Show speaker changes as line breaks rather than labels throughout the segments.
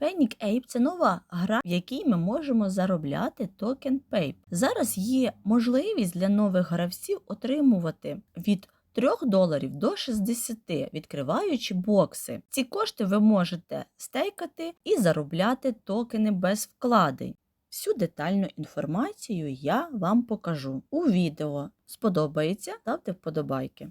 Panic Ape – це нова гра, в якій ми можемо заробляти токен PAPE. Зараз є можливість для нових гравців отримувати від 3 доларів до 60, відкриваючи бокси. Ці кошти ви можете стейкати і заробляти токени без вкладень. Всю детальну інформацію я вам покажу у відео. Сподобається? Ставте вподобайки.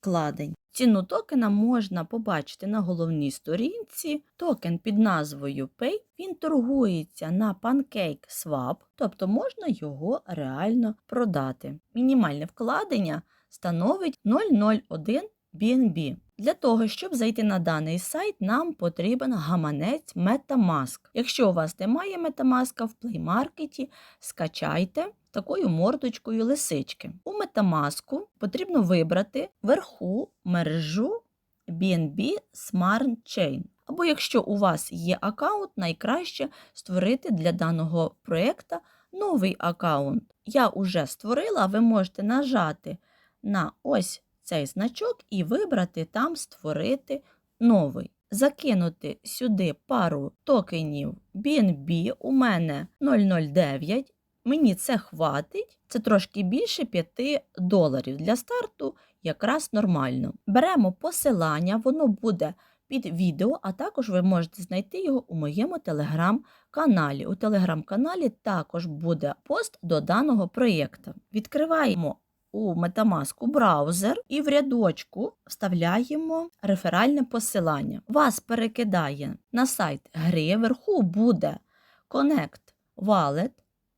вкладень. Ціну токена можна побачити на головній сторінці. Токен під назвою Pay він торгується на PancakeSwap, тобто можна його реально продати. Мінімальне вкладення становить 0,01 BNB. Для того, щоб зайти на даний сайт, нам потрібен гаманець MetaMask. Якщо у вас немає MetaMask в Play Market, скачайте такою мордочкою лисички. У MetaMask потрібно вибрати вверху мережу BNB Smart Chain. Або якщо у вас є аккаунт, найкраще створити для даного проєкту новий аккаунт. Я вже створила, ви можете нажати на ось цей значок і вибрати там створити новий. Закинути сюди пару токенів BNB, у мене 009. Мені це хватить, це трошки більше 5 доларів. Для старту якраз нормально. Беремо посилання, воно буде під відео, а також ви можете знайти його у моєму телеграм-каналі. У телеграм-каналі також буде пост до даного проєкту. Відкриваємо у Metamask браузер і в рядочку вставляємо реферальне посилання. Вас перекидає на сайт гри, вверху буде Connect Wallet.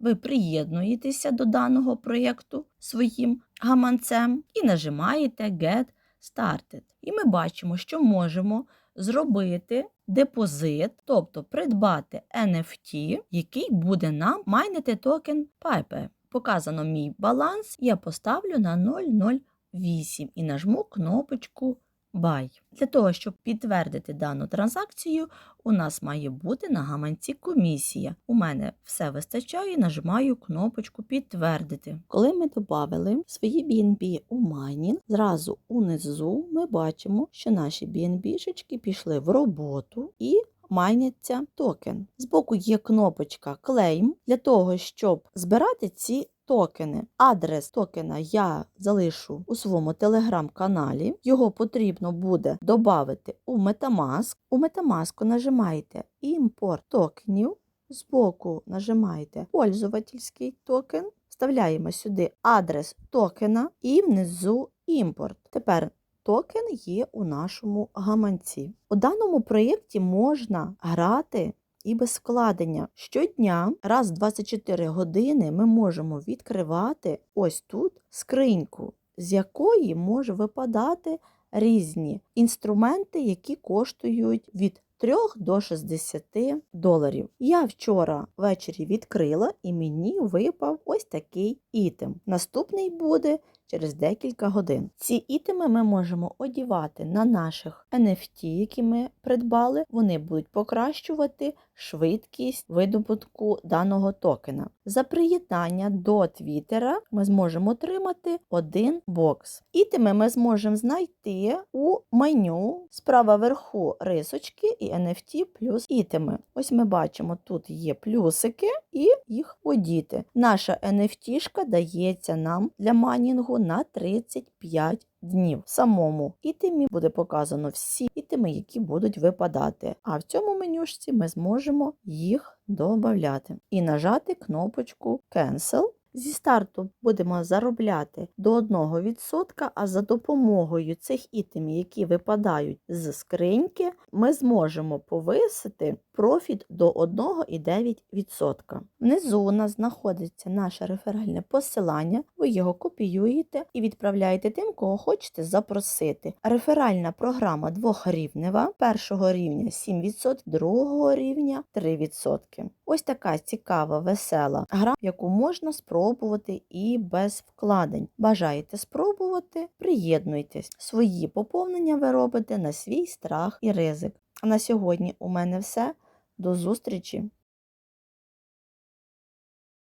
Ви приєднуєтеся до даного проєкту своїм гаманцем і нажимаєте Get Started. І ми бачимо, що можемо зробити депозит, тобто придбати NFT, який буде нам майнити токен Pipe. Показано мій баланс, я поставлю на 0,08 і нажму кнопочку Buy. Для того, щоб підтвердити дану транзакцію, у нас має бути на гаманці комісія. У мене все вистачає, нажимаю кнопочку Підтвердити. Коли ми додали свої BNB у майнінг, зразу унизу ми бачимо, що наші BNB-шечки пішли в роботу і майняться токен. Збоку є кнопочка Claim для того, щоб збирати ці токени. Адрес токена я залишу у своєму телеграм-каналі. Його потрібно буде додати у Metamask. У Metamask нажимаєте імпорт токенів. Збоку нажимаєте пользовательський токен, вставляємо сюди адрес токена і внизу імпорт. Тепер токен є у нашому гаманці. У даному проєкті можна грати і без вкладення. Щодня, раз в 24 години, ми можемо відкривати ось тут скриньку, з якої може випадати різні інструменти, які коштують від 3 до 60 доларів. Я вчора ввечері відкрила і мені випав ось такий ітем. Наступний буде через декілька годин. Ці ітеми ми можемо одівати на наших NFT, які ми придбали. Вони будуть покращувати швидкість видобутку даного токена. За приєднання до Твіттера ми зможемо отримати один бокс. Ітеми ми зможемо знайти у меню справа вверху рисочки і NFT плюс ітеми. Ось ми бачимо, тут є плюсики і їх одіти. Наша NFT дається нам для манінгу на 35 днів. Самому ітемі буде показано всі ітеми, які будуть випадати. А в цьому менюшці ми зможемо їх додати. І нажати кнопочку Cancel. Зі старту будемо заробляти до 1%, а за допомогою цих ітемів, які випадають з скриньки, ми зможемо повисити профіт до 1,9%. Внизу у нас знаходиться наше реферальне посилання, ви його копіюєте і відправляєте тим, кого хочете запросити. Реферальна програма двохрівнева, першого рівня 7%, другого рівня 3%. Ось така цікава, весела гра, яку можна спробувати і без вкладень. Бажаєте спробувати? Приєднуйтесь. Свої поповнення ви робите на свій страх і ризик. А на сьогодні у мене все. До зустрічі!